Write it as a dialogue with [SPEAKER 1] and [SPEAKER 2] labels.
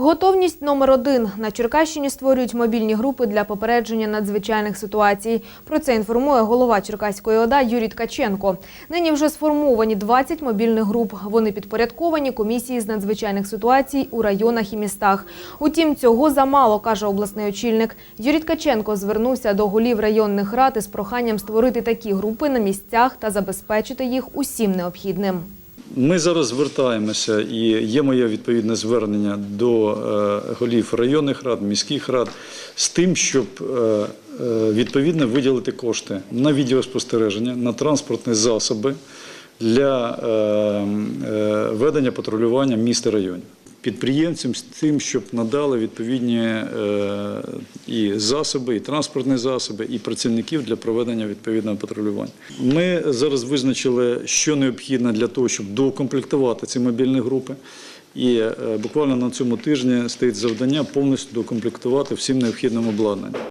[SPEAKER 1] Готовність номер один. На Черкащині створюють мобільні групи для попередження надзвичайних ситуацій. Про це інформує голова Черкаської ОДА Юрій Ткаченко. Нині вже сформовані 20 мобільних груп. Вони підпорядковані комісії з надзвичайних ситуацій у районах і містах. Утім, цього замало, каже обласний очільник. Юрій Ткаченко звернувся до голів районних рад із проханням створити такі групи на місцях та забезпечити їх усім необхідним.
[SPEAKER 2] Ми зараз звертаємося і є моє відповідне звернення до е, голів районних рад, міських рад з тим, щоб е, е, відповідно виділити кошти на відеоспостереження, на транспортні засоби для ведення патрулювання міст і районів. Підприємцям з тим, щоб надали відповідні е, і засоби, і транспортні засоби, і працівників для проведення відповідного патрулювання. Ми зараз визначили, що необхідно для того, щоб доукомплектувати ці мобільні групи. І е, буквально на цьому тижні стоїть завдання повністю докомплектувати всім необхідним обладнанням.